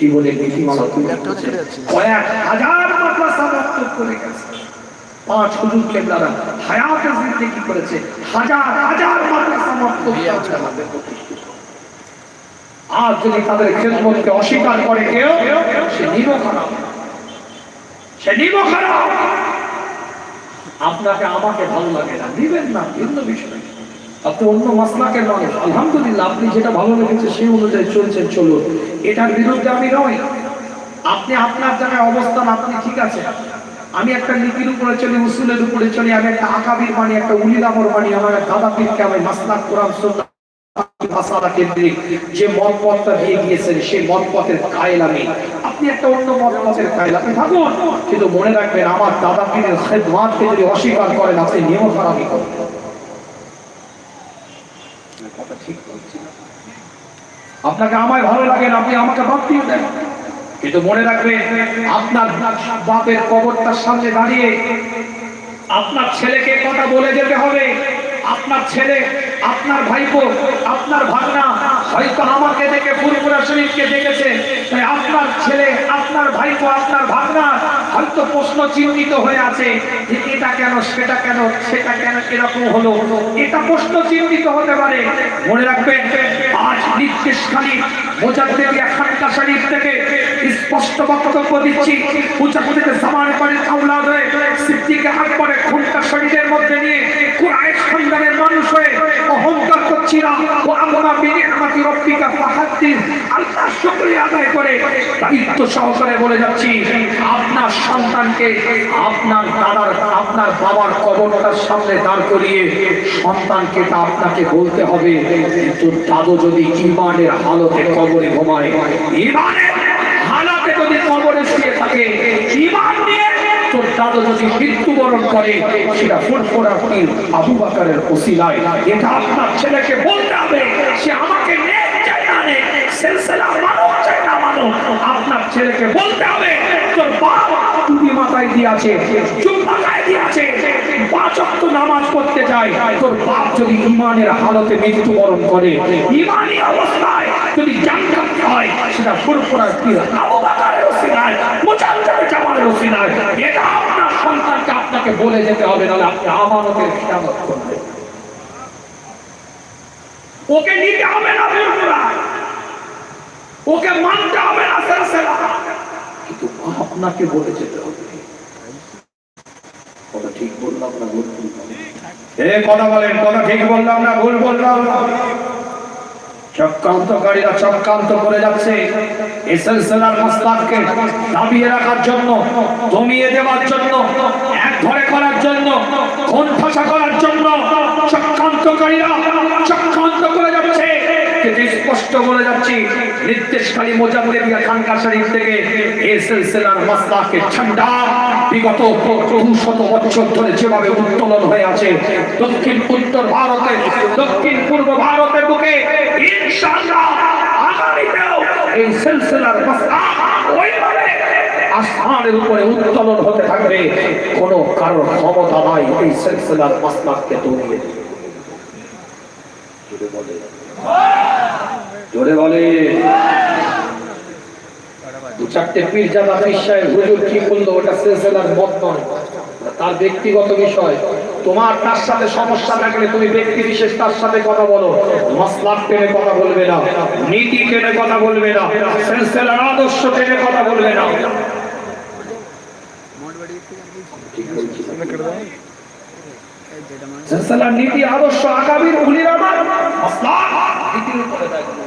জীবনের নীতিমালা তুলে কয়েক হাজার মাদ্রাসা বক্তব্য করে গেছে। পাঁচ হুজুর কেবলারা হায়াতে জিন্দেগি করেছে? হাজার হাজার মাদ্রাসা বক্তব্য আমাদের প্রতিষ্ঠিত। আর যদি তাদের খেদমতকে অস্বীকার করে কেউ সে নিব খারাপ। সে নিব খারাপ। আপনাকে আমাকে ভালো লাগে না। দিবেন না ভিন্ন বিষয়। আপনি অন্য মাসলাকের মানুষ। আলহামদুলিল্লাহ, আপনি যেটা ভালো লেগেছে সেই অনুযায়ী চলছেন, চলুন। এটার বিরুদ্ধে আমি নই। আপনি আপনার জায়গায় অবস্থান, আপনি ঠিক আছে আমি একটা নীতির উপরে চলি, উসুলের উপরে চলি, আমি একটা আকাবির বাণী, একটা উলিদামর বাণী, আমার দাদা পীরকে আমি মাসলাক, কোরআন, সুন্নাহ যে মত পথটা দিয়ে গিয়েছেন, সেই মত পথের কায়েল আমি। আপনি একটা অন্য মত পথের কায়েল, আপনি থাকুন। কিন্তু মনে রাখবেন, আমার দাদা পীরের খেদমাতকে যদি অস্বীকার করেন, আপনি নিয়ম খারাপই করবেন আপনাকে আমায় ভালো লাগে না, আপনি আমাকে দিয়ে দেন। কিন্তু মনে রাখবে আপনার বাপের কবরটার সামনে দাঁড়িয়ে আপনার ছেলেকে কথা বলে যেতে হবে। আপনার ছেলে, আপনার ভাইপো, আপনার হয়তো আমাকে দেখে ফুরফুরা শরীফকে দেখেছে। তাই আপনার ছেলে, আপনার ভাইপো, আপনার ভাবনা হয়তো প্রশ্ন চিহ্নিত হয়ে আছে। যে এটা কেন, সেটা কেন সেটা কেন, এরকম হলো। এটা প্রশ্ন চিহ্নিত হতে পারে। মনে রাখবেন, আজ নির্দেশখালী মোজাদ্দেদিয়া খানকা শরীফ থেকে স্পষ্ট বক্তব্য দিচ্ছি। উচ্চাকুতিতে সামান করে আউলাদ হয়ে সিদ্দিকে আকবরে খুনটা শরীরের মধ্যে নিয়ে কুরাইশ খানদানের মানুষ হয়ে অহংকার করছি না ও আমরা বিনিয়ামাতি রব্বিকা আল্লাহ শুকরিয়া আদায় করে দায়িত্ব সহকারে বলে যাচ্ছি, আপনার সন্তানকে আপনার দাদার, আপনার বাবার কবরটার সামনে দাঁড় করিয়ে সন্তানকে তা আপনাকে বলতে হবে, কিন্তু দাদু যদি ইমানের হালতে কবরে ঘুমায়, ইমানের হালাতে যদি কবরে শুয়ে থাকে, ইমান নিয়ে তোর দাদু যদি মৃত্যুবরণ করে, সেটা ফুটফোড়া পীর আবু বাকারের ওসিলায়। এটা আপনার ছেলেকে বলতে হবে, সে আমাকে সিলসিলা মানব চাই না মানব আপনার ছেলেকে বলতে হবে, তোর বাপ টুপি মাথায় দিয়েছে জুম্মা গায়ে দিয়েছে, পাঁচ ওয়াক্ত নামাজ পড়তে যায়। তোর বাপ যদি ইমানের হালতে মৃত্যুবরণ করে, ইমানি অবস্থায় যদি জান্নাত হয়, সেটা ফুরফুরা পীর আবু বাকারের ওসিলায় মুজাদ্দিদ এটা আপনার সন্তানকে আপনাকে বলে যেতে হবে, নাহলে আপনি আমানতের খেয়ানত করবেন। ওকে নিতে হবে না, ফুরফুরা। ওকে মানতে হবে না কিন্তু আপনাকে বলে যেতে হবে। কথা ঠিক বললাম না ভুল এ কথা বলেন কথা ঠিক বললাম না ভুল বললাম না। চক্রান্তকারীরা চক্রান্ত করে যাচ্ছে। এই সিলসিলার মাসলাককে দাবিয়ে রাখার জন্য দমিয়ে দেওয়ার জন্য এক ধরে করার জন্য কোন করার জন্য চক্রান্তকারীরা চক্রান্ত স্পষ্ট বলে যাচ্ছি নির্দেশকালী মোজাম্মেদিয়া খানকা শরীফ থেকে এই সিলসিলার মাসলাকে ঠান্ডা, বিগত দুশত বছর ধরে যেভাবে উত্তোলন হয়ে আছে, দক্ষিণ উত্তর ভারতে, দক্ষিণ পূর্ব ভারতের বুকে ইনশাআল্লাহ আগামীতেও এই সিলসিলার মাসলাক ওইভাবে আসমানের উপরে উত্তোলন হতে থাকবে, কোনো কারোর ক্ষমতা নাই এই সিলসিলার মাসলাককে দমিয়ে দিতে। জোরে বলে। দু চারটে হুজুর কি করল ওটা সিলসিলার মত নয়। তার ব্যক্তিগত বিষয়। তোমার তার সাথে সমস্যা থাকলে তুমি ব্যক্তি বিশেষ তার সাথে কথা বলো। মাসলাক টেনে কথা বলবে না। নীতি টেনে কথা বলবে না। সিলসিলার আদর্শ টেনে কথা বলবে না। ঠিক বলছি। না? সিলসিলার নীতি আদর্শ আকাবির উলির আমার নীতির উপরে দায়িত্ব।